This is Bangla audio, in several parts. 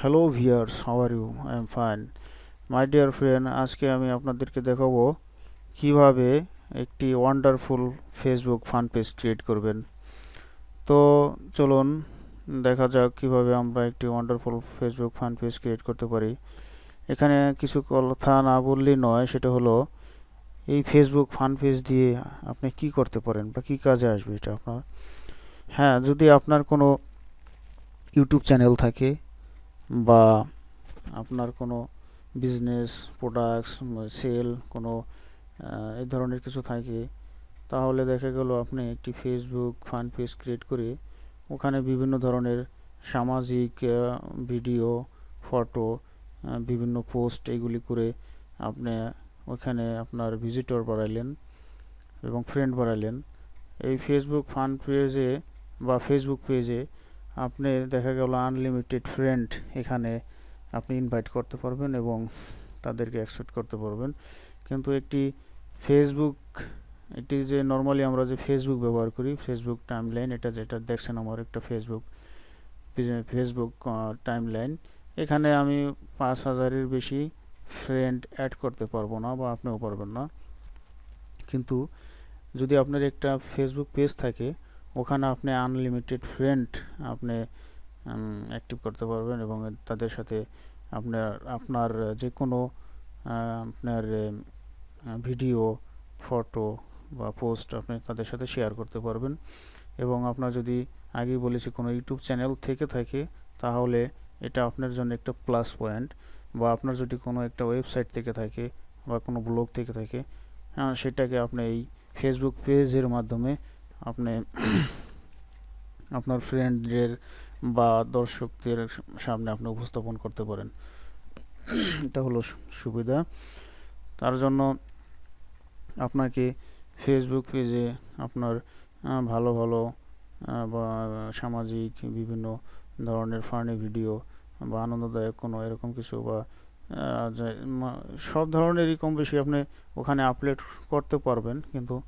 Hello viewers how are you I am fine my dear friend আজকে আমি আপনাদেরকে দেখাবো কীভাবে একটি wonderful Facebook fan page create করবেন। তো চলুন দেখা যাক কীভাবে আমরা একটি wonderful Facebook fan page create করতে পারি। এখানে কিছু কথা না বললেই নয়, সেটা হলো এই ফেসবুক ফান পেজ দিয়ে আপনি কি করতে পারেন বা কি কাজে আসবে এটা আপনার। হ্যাঁ যদি আপনার কোনো ইউটিউব চ্যানেল থাকে বা আপনার কোনো বিজনেস প্রোডাক্টস সেল কোনো এই ধরনের কিছু থাকে, তাহলে দেখা গেল আপনি একটি ফেসবুক ফান পেজ ক্রিয়েট করে ওখানে বিভিন্ন ধরনের সামাজিক ভিডিও ফটো বিভিন্ন পোস্ট এগুলি করে আপনি ওখানে আপনার ভিজিটর বাড়াইলেন এবং ফ্রেন্ড বাড়াইলেন। এই ফেসবুক ফান পেজে বা ফেসবুক পেজে আপনি দেখা গেল আনলিমিটেড ফ্রেন্ড এখানে আপনি ইনভাইট করতে পারবেন এবং তাদেরকে অ্যাকসেপ্ট করতে পারবেন। কিন্তু একটি ফেসবুক এটি যে নর্মালি আমরা যে ফেসবুক ব্যবহার করি ফেসবুক টাইমলাইন এটা যেটা দেখছেন আমার একটা ফেসবুক ফেসবুক টাইমলাইন এখানে আমি পাঁচ হাজারের বেশি ফ্রেন্ড অ্যাড করতে পারব না বা আপনিও পারবেন না। কিন্তু যদি আপনার একটা ফেসবুক পেজ থাকে ওখানে আপনি আনলিমিটেড ফ্রেন্ড আপনি অ্যাক্টিভ করতে পারবেন এবং তাদের সাথে আপনার আপনার যে কোনো আপনার ভিডিও ফটো বা পোস্ট আপনি তাদের সাথে শেয়ার করতে পারবেন। এবং আপনার যদি আগে বলেছি কোনো ইউটিউব চ্যানেল থেকে থাকে তাহলে এটা আপনার জন্য একটা প্লাস পয়েন্ট বা আপনার যদি কোনো একটা ওয়েবসাইট থেকে থাকে বা কোনো ব্লগ থেকে থাকে হ্যাঁ, সেটাকে আপনি এই ফেসবুক পেজের মাধ্যমে আপনি আপনার ফ্রেন্ডদের বা দর্শকদের সামনে আপনি উপস্থাপন করতে পারেন। এটা হলো সুবিধা। তার জন্য আপনাকে ফেসবুক পেজে আপনার ভালো ভালো বা, সামাজিক বিভিন্ন ধরনের ফানি ভিডিও বা আনন্দদায়ক কোনো এরকম কিছু বা সব ধরনেরই কম বেশি আপনি ওখানে আপলোড করতে পারবেন। কিন্তু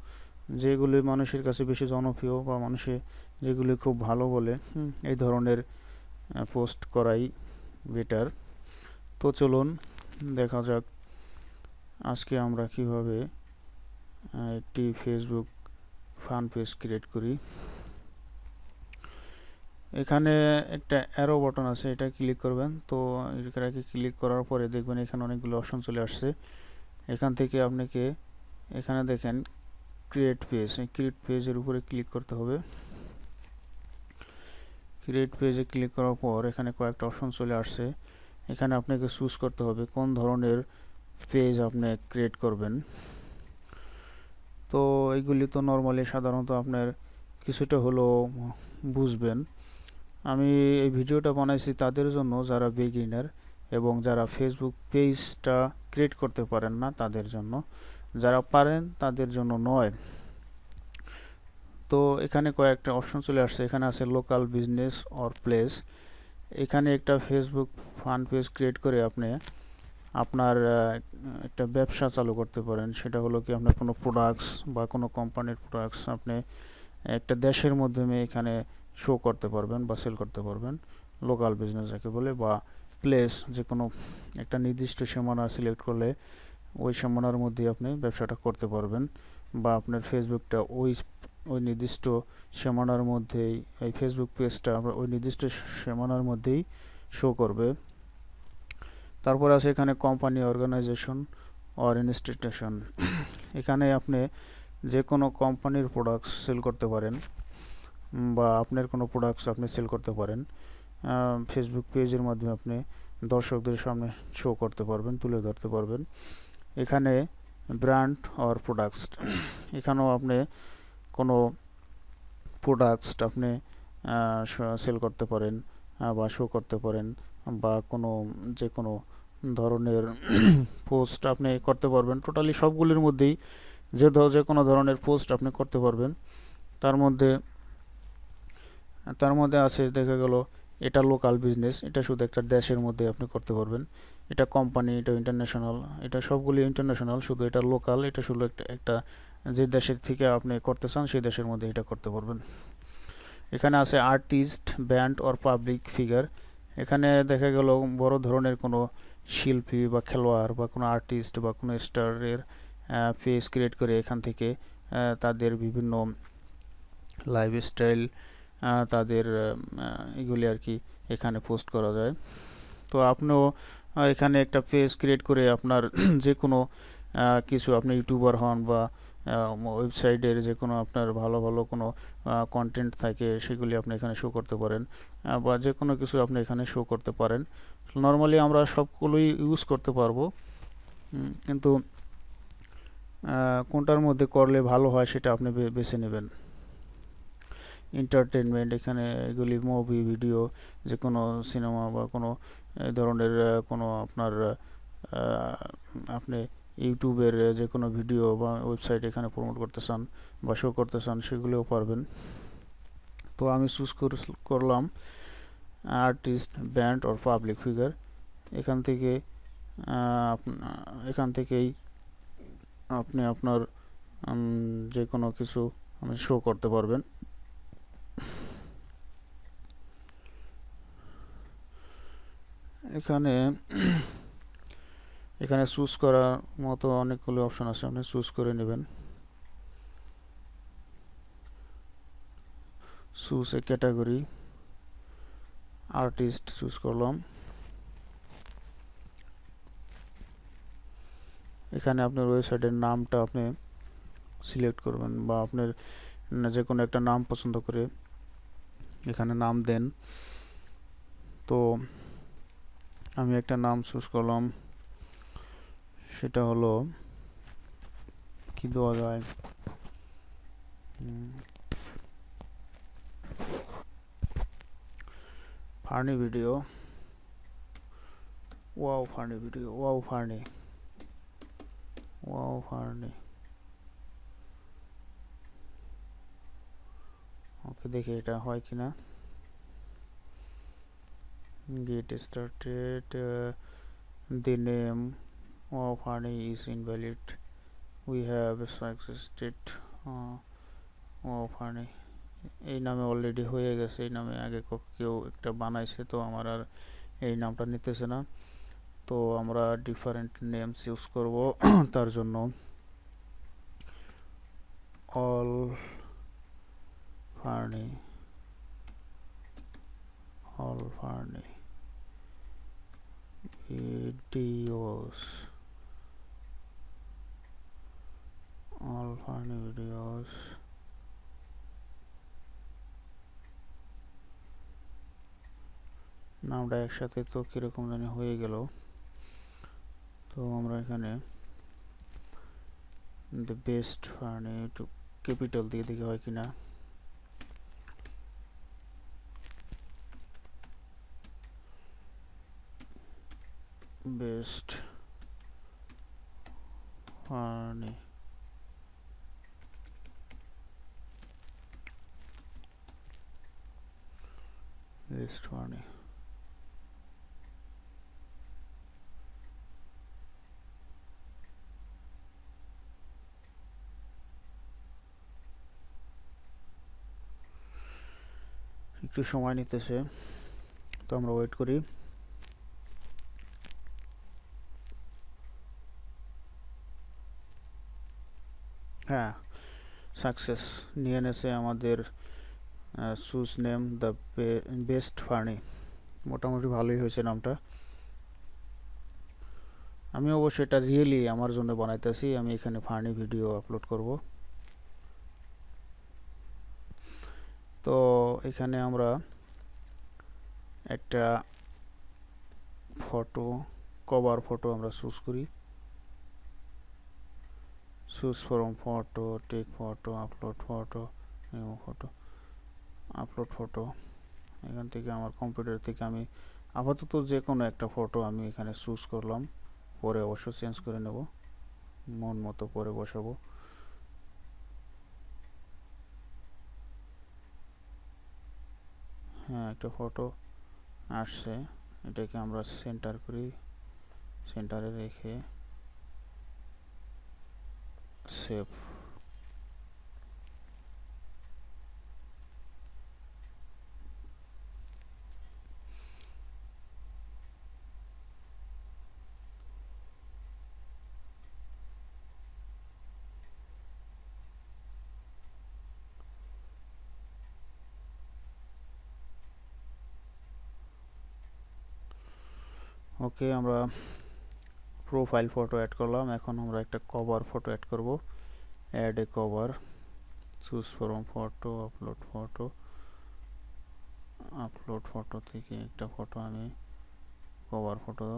যেগুলি মানুষের কাছে বেশি জনপ্রিয় বা মানুষে যেগুলি খুব ভালো বলে এই ধরনের পোস্ট করাই বেটার তো চলুন দেখা যাক আজকে আমরা কীভাবে একটি ফেসবুক ফান পেজ ক্রিয়েট করি। এখানে একটা অ্যারো বাটন আছে, এটা ক্লিক করবেন। তো এটাকে ক্লিক করার পরে দেখবেন এখানে অনেকগুলো অপশন চলে আসছে। এখান থেকে আপনাকে এখানে দেখেন ক্রিয়েট পেজ এই ক্রিয়েট পেজের উপরে ক্লিক করতে হবে। ক্রিয়েট পেজে ক্লিক করার পর এখানে কয়েকটা অপশন চলে আসছে। এখানে আপনাকে চুজ করতে হবে কোন ধরনের পেজ আপনি ক্রিয়েট করবেন। তো এইগুলি তো নর্মালি সাধারণত আপনার কিছুটা হলেও বুঝবেন। আমি এই ভিডিওটা বানাইছি তাদের জন্য যারা বিগিনার এবং যারা ফেসবুক পেজটা ক্রিয়েট করতে পারেন না তাদের জন্য। যারা পারেন তাদের জন্য নয়। তো এখানে কয়েকটা অপশন চলে আসছে। এখানে আছে লোকাল বিজনেস অর প্লেস এখানে একটা ফেসবুক ফান পেজ ক্রিয়েট করে আপনি আপনার একটা ব্যবসা চালু করতে পারেন। সেটা হলো কি আপনার কোনো প্রোডাক্টস বা কোনো কোম্পানির প্রোডাক্টস আপনি একটা দেশের মাধ্যমে এখানে শো করতে পারবেন বা সেল করতে পারবেন। লোকাল বিজনেস যাকে বলে বা প্লেস যে কোনো একটা নির্দিষ্ট সীমানা সিলেক্ট করলে ওই সীমানার মধ্যে আপনি ব্যবসাটা করতে পারবেন বা আপনার ফেসবুকটা ওই ওই নির্দিষ্ট সীমানার মধ্যেই, এই ফেসবুক পেজটা আপনার ওই নির্দিষ্ট সীমানার মধ্যেই শো করবে। তারপর আছে এখানে কোম্পানি অর্গানাইজেশন অর ইনস্টিটিউশন এখানে আপনি যে কোনো কোম্পানির প্রোডাক্টস সেল করতে পারেন বা আপনার কোনো প্রোডাক্টস আপনি সেল করতে পারেন ফেসবুক পেজের মাধ্যমে আপনি দর্শকদের সামনে শো করতে পারবেন, তুলে ধরতে পারবেন। এখানে ব্র্যান্ড অর প্রোডাক্টস। এখানেও আপনি কোনো প্রোডাক্টস আপনি সেল করতে পারেন বা শো করতে পারেন, বা কোনো যে কোনো ধরনের পোস্ট আপনি করতে পারবেন। টোটালি সবগুলির মধ্যেই যে যে কোনো ধরনের পোস্ট আপনি করতে পারবেন। তার মধ্যে তার মধ্যে আছে, দেখা গেল, এটা লোকাল বিজনেস, এটা শুধু একটা দেশের মধ্যে আপনি করতে পারবেন। এটা কোম্পানি এটা ইন্টারন্যাশনাল এটা সবগুলি ইন্টারন্যাশনাল শুধু এটা লোকাল এটা শুধু একটা একটা, যে দেশের থেকে আপনি করতে চান, সেই দেশের মধ্যে এটা করতে পারবেন। এখানে আছে artist band or public figure এখানে দেখা গেল বড় ধরনের কোনো শিল্পী বা খেলোয়াড় বা কোনো আর্টিস্ট বা কোনো স্টারের ফেস ক্রিয়েট করে এখান থেকে তাদের বিভিন্ন লাইফস্টাইল তাদের এগুলি আর কি এখানে পোস্ট করা যায়। তো আপনিও এখানে একটা পেজ ক্রিয়েট করে আপনার যে কোনো কিছু আপনি ইউটিউবার হন বা ওয়েবসাইটের যে কোনো আপনার ভালো ভালো কোনো কন্টেন্ট থাকে, সেগুলি আপনি এখানে শো করতে পারেন বা যে কোনো কিছু আপনি এখানে শো করতে পারেন। নর্মালি আমরা সবগুলোই ইউজ করতে পারব কিন্তু কোনটার মধ্যে করলে ভালো হয় সেটা আপনি বেছে নেবেন। এন্টারটেনমেন্ট এখানে এগুলি মুভি ভিডিও যে কোনো সিনেমা বা কোনো এই ধরনের কোনো আপনার আপনি ইউটিউবের যে কোনো ভিডিও বা ওয়েবসাইট এখানে প্রমোট করতে চান বা শো করতে চান, সেগুলিও পারবেন। তো আমি চুজ করলাম artist, band or public figure. এখান থেকে এখান থেকেই আপনি আপনার যে কোনো কিছু শো করতে পারবেন। এখানে এখানে চুজ করার মতো অনেকগুলো অপশন আছে, আপনি চুজ করে নেবেন। Choose a category artist choose করলাম। এখানে আপনার ওয়েবসাইটের নামটা আপনি সিলেক্ট করবেন বা আপনার যে কোনো একটা নাম পছন্দ করে এখানে নাম দেন। তো আমি একটা নাম চুজ করলাম। সেটা হলো কি দেওয়া যায়? Funny video wow funny video wow funny wow funny okay দেখি এটা হয় কিনা। Get started uh, the name of honey is invalid. We have successed uh, of honey এই নামে অলরেডি হয়ে গেছে এই নামে আগে কেউ একটা বানাইছে তো আমার আর এই নামটা নিতেছে না। তো আমরা ডিফারেন্ট নেমস ইউজ করব তার জন্য। All funny all funny videos. All funny videos. নামটা একসাথে তো কীরকম জানি হয়ে গেল। তো আমরা এখানে দ্য বেস্ট ফার্নি একটু ক্যাপিটাল দিয়ে দেখি হয় কিনা। Best funny best funny একটু সময় নিতেছে তো আমরা ওয়েট করি হ্যাঁ সাকসেস নিয়ে এনেছে আমাদের choose name the best funny মোটামুটি ভালোই হয়েছে নামটা। আমি অবশ্য এটা রিয়েলি আমার জন্য বানাইতেছি, আমি এখানে ফার্নি ভিডিও আপলোড করব। তো এখানে আমরা একটা ফটো কভার ফটো আমরা চুজ করি। Choose from photo, take photo, upload photo, new photo upload photo এখান থেকে আমার কম্পিউটার থেকে আমি আপাতত যে কোনো একটা ফটো আমি এখানে চুজ করলাম। পরে অবশ্য চেঞ্জ করে নেব। মন মতো পরে বসাবো। হ্যাঁ একটা ফটো আসছে। এটাকে আমরা সেন্টার করি। সেন্টারে রেখে tip. Okay, I'm profile photo add করলাম। এখন আমরা একটা কভার ফটো অ্যাড করব। Add a cover choose from photo upload photo upload photo থেকে একটা ফটো আমি কভার ফটো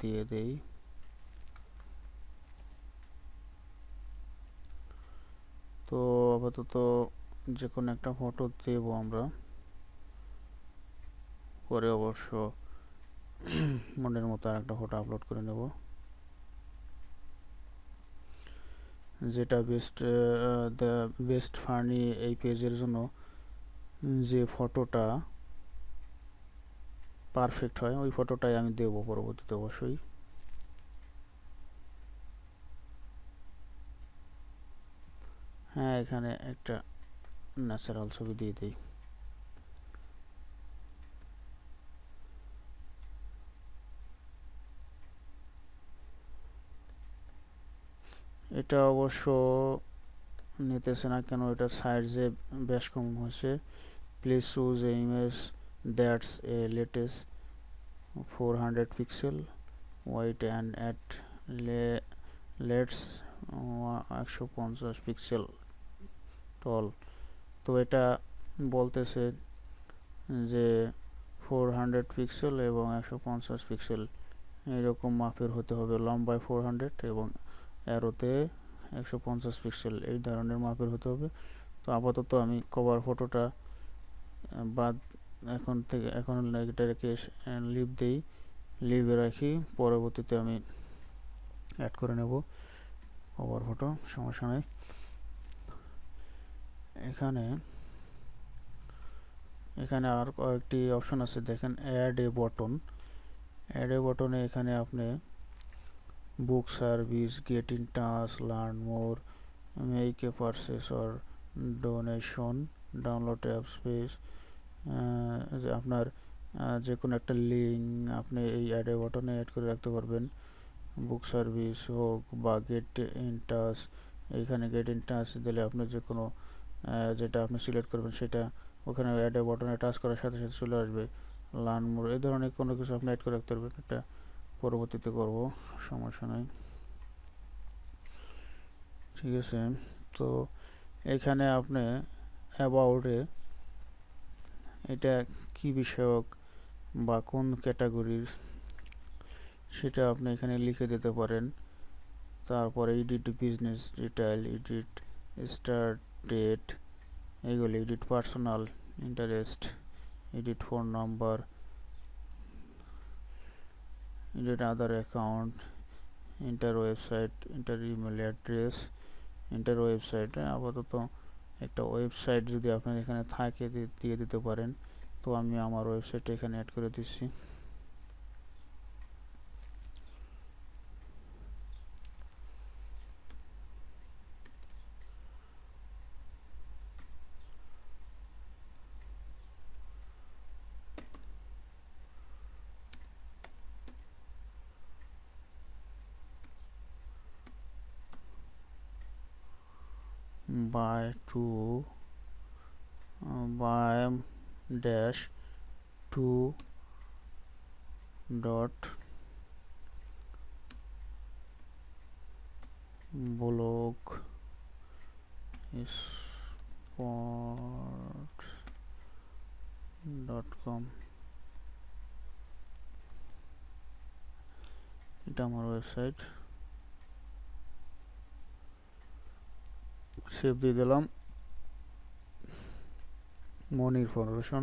দিয়ে দেই। তো আপাতত যে কোনো একটা ফটো দেব আমরা। পরে অবশ্য মনের মতো আর একটা ফটো আপলোড করে নেব। যেটা বেস্ট দ্য বেস্ট ফানি এই পেজের জন্য যে ফটোটা পারফেক্ট হয়, ওই ফটোটাই আমি দেব পরবর্তীতে অবশ্যই। হ্যাঁ এখানে একটা ন্যাচারাল ছবি দিয়ে দিই। এটা অবশ্য নিতেছে না কেন, এটার যে বেশ কম হয়েছে। Please choose a image that's a latest four hundred pixel white and at lets একশো পঞ্চাশ পিক্সেল টল তো এটা বলতেছে যে ফোর হান্ড্রেড পিক্সেল এবং একশো পঞ্চাশ পিক্সেল এরকম মাপের হতে হবে। লম্বায় ফোর হান্ড্রেড এবং অ্যারোতে একশো পঞ্চাশ পিক্সেল এই ধরনের মাপের হতে হবে। তো আপাতত আমি কভার ফটোটা বাদ এখন থেকে, এখন এটাকে লিভ দিই। লিভে রাখি, পরবর্তীতে আমি অ্যাড করে নেব কভার ফটো সমস্যা নেই। এখানে এখানে আর কয়েকটি অপশন আছে, দেখেন add a button add a বটনে এখানে আপনি book service get in touch learn more, make a purchase or donation download app space আপনার যে কোনো একটা লিঙ্ক আপনি এই অ্যাডে বটনে অ্যাড করে রাখতে পারবেন। বুক সার্ভিস হোক বা গেট ইন টাচ এইখানে গেট ইন টাচ দিলে আপনি যে কোনো যেটা আপনি সিলেক্ট করবেন সেটা ওখানে অ্যাডে বটনে টাচ করার সাথে সাথে চলে আসবে। লার্ন মোর এই ধরনের কোনো কিছু আপনি অ্যাড করে রাখতে পারবেন। এটা পরবর্তীতে করব, সমস্যা নাই। ঠিক আছে, তো এখানে আপনি অ্যাবাউটে এটা কি বিষয়ক বা কোন ক্যাটাগরির সেটা আপনি এখানে লিখে দিতে পারেন। তারপরে edit business detail edit start date এগুলি edit personal interest edit phone number edit other account enter website enter email address enter website আপাতত একটা ওয়েবসাইট যদি আপনার এখানে থাকে দিয়ে দিতে পারেন তো আমি আমার ওয়েবসাইট এখানে অ্যাড করে দিচ্ছি by 2 uh, by dash 2 dot blog sport dot com এটা আমার ওয়েবসাইট সেভ দিয়ে দিলাম। Monir foundation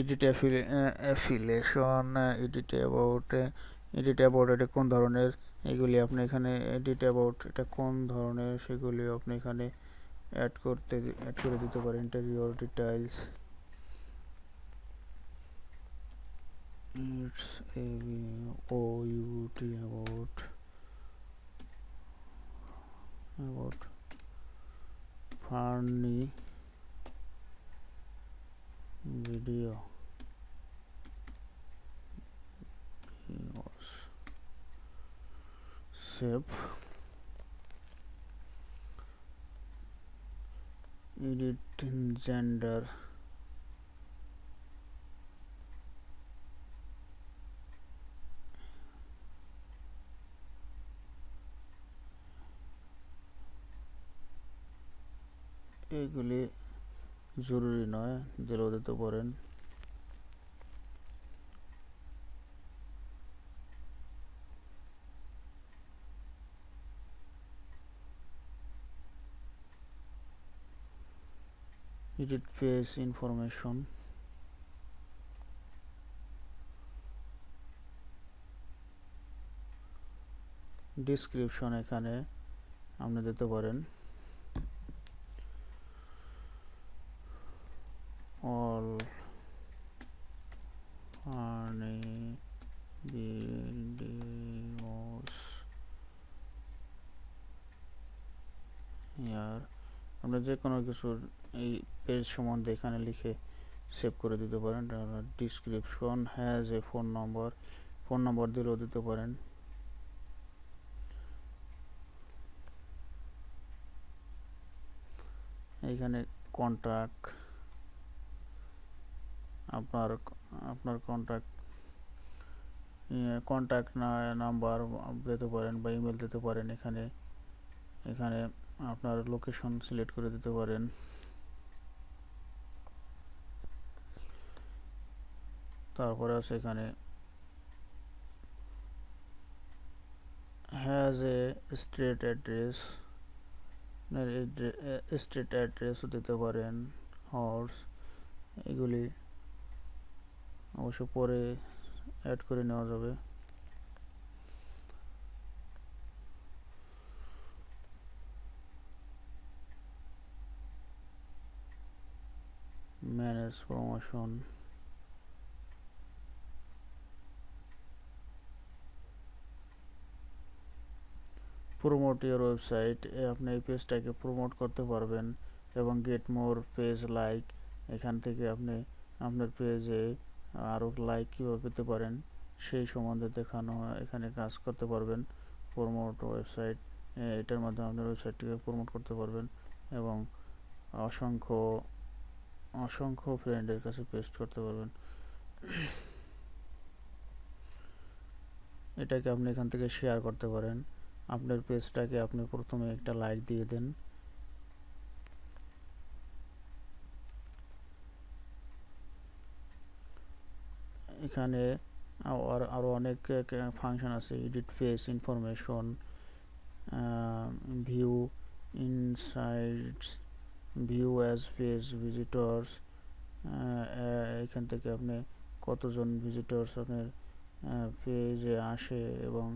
edit affiliation edit about edit about এটা কোন ধরনের? এগুলি আপনি এখানে এডিট অ্যাবাউট এটা কোন ধরনের? সেগুলি আপনি এখানে অ্যাড করতে অ্যাড করে দিতে পারেন। ইন্টারভিউর details it's a o u t about funny video save edit in gender এইগুলি জরুরি নয় দিলেও দিতে পারেন edit page information ডিসক্রিপশন এখানে আপনি দিতে পারেন। হানি ভিডিওস ইয়ার। আপনি যে কোনো কিছুর এই পেজ সম্বন্ধে এখানে লিখে সেভ করে দিতে পারেন। Description has a phone number phone number দিলেও দিতে পারেন। এইখানে কন্ট্যাক্ট আপনার আপনার কন্ট্যাক্ট কন্ট্যাক্ট নাম্বার দিতে পারেন বা ইমেল দিতে পারেন এখানে। এখানে আপনার লোকেশন সিলেক্ট করে দিতে পারেন। তারপরে আছে এখানে has a street address street অ্যাড্রেসও দিতে পারেন হর্স এগুলি অবশ্য পরে অ্যাড করে নেওয়া যাবে। Manage promotion promote your website আপনি এই পেজটাকে প্রমোট করতে পারবেন এবং গেট মোর পেজ লাইক এখান থেকে আপনি আপনার পেজে আরও লাইক কীভাবে পেতে পারেন, সেই সম্বন্ধে দেখানো, এখানে কাজ করতে পারবেন। প্রমোট ওয়েবসাইট এটার মাধ্যমে আপনার ওয়েবসাইটটিকে প্রমোট করতে পারবেন এবং অসংখ্য অসংখ্য ফ্রেন্ডের কাছে পেস্ট করতে পারবেন। এটাকে আপনি এখান থেকে শেয়ার করতে পারেন। আপনার পেজটাকে আপনি প্রথমে একটা লাইক দিয়ে দেন। এখানে আর আরও অনেক ফাংশন আছে edit face information view insights view as page visitors এখান থেকে আপনি কতজন ভিজিটর্স আপনার পেজে আসে এবং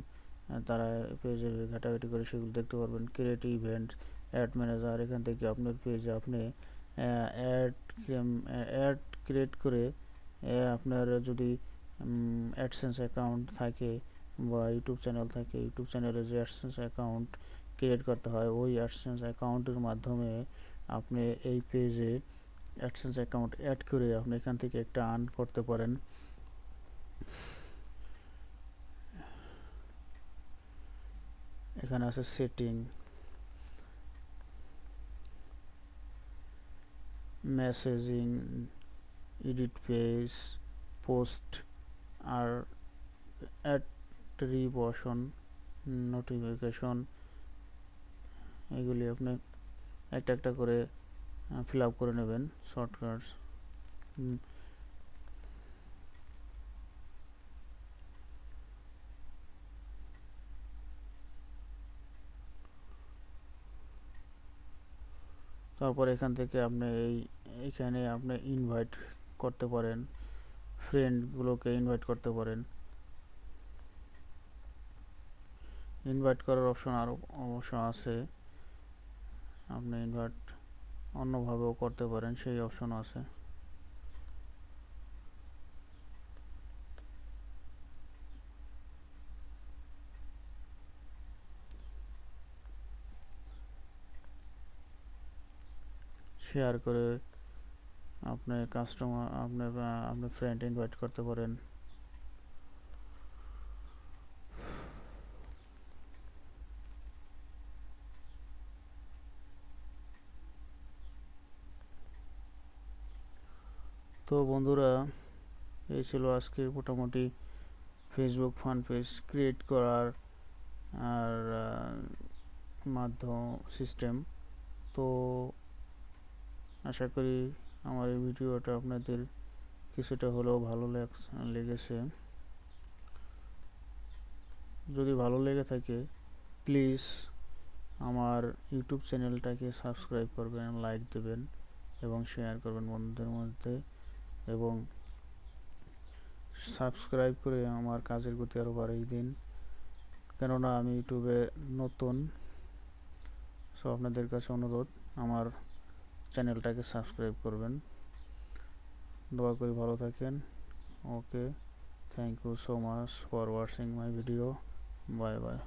তারা পেজে ঘাটাঘাটি করে সেগুলো দেখতে পারবেন। ক্রিয়েট ইভেন্ট অ্যাড ম্যানেজার এখান থেকে আপনার পেজে আপনি অ্যাড অ্যাড ক্রিয়েট করে আপনার যদি অ্যাডসেন্স অ্যাকাউন্ট থাকে বা ইউটিউব চ্যানেল থাকে ইউটিউব চ্যানেলে যে অ্যাডসেন্স অ্যাকাউন্ট ক্রিয়েট করতে হয়, ওই অ্যাডসেন্স অ্যাকাউন্টের মাধ্যমে আপনি এই পেজে অ্যাডসেন্স অ্যাকাউন্ট অ্যাড করে আপনি এখান থেকে একটা আর্ন করতে পারেন। এখানে আছে setting messaging edit page, post, আর অ্যাট্রিবিউশন নোটিফিকেশন, এগুলি আপনি একটা একটা করে ফিল আপ করে নেবেন শর্টকাটস। তারপর এখান থেকে আপনি এই, এখানে আপনি ইনভাইট করতে পারেন ফ্রেন্ডগুলোকে ইনভাইট করতে পারেন। ইনভাইট করার অপশন আরও অবশ্য আছে। আপনি ইনভাইট অন্যভাবেও করতে পারেন, সেই অপশন আছে। শেয়ার করে আপনি কাস্টমার আপনি আপনি ফ্রেন্ড ইনভাইট করতে পারেন। তো বন্ধুরা, এই ছিল আজকে মোটামুটি ফেসবুক ফান পেজ ক্রিয়েট করার, আর মাধ্যম সিস্টেম তো আশা করি আমার এই ভিডিওটা আপনাদের কিছুটা হলেও ভালো লাগ- লেগেছে। যদি ভালো লেগে থাকে প্লিজ আমার ইউটিউব চ্যানেলটাকে সাবস্ক্রাইব করবেন লাইক দেবেন এবং শেয়ার করবেন বন্ধুদের মধ্যে এবং সাবস্ক্রাইব করে আমার কাজের গতি আরও বাড়িয়ে দিন। কেননা আমি ইউটিউবে নতুন সো আপনাদের কাছে অনুরোধ, আমার চ্যানেলটাকে সাবস্ক্রাইব করবেন। দোয়া করি ভালো থাকেন। Okay thank you so much for watching my video bye bye.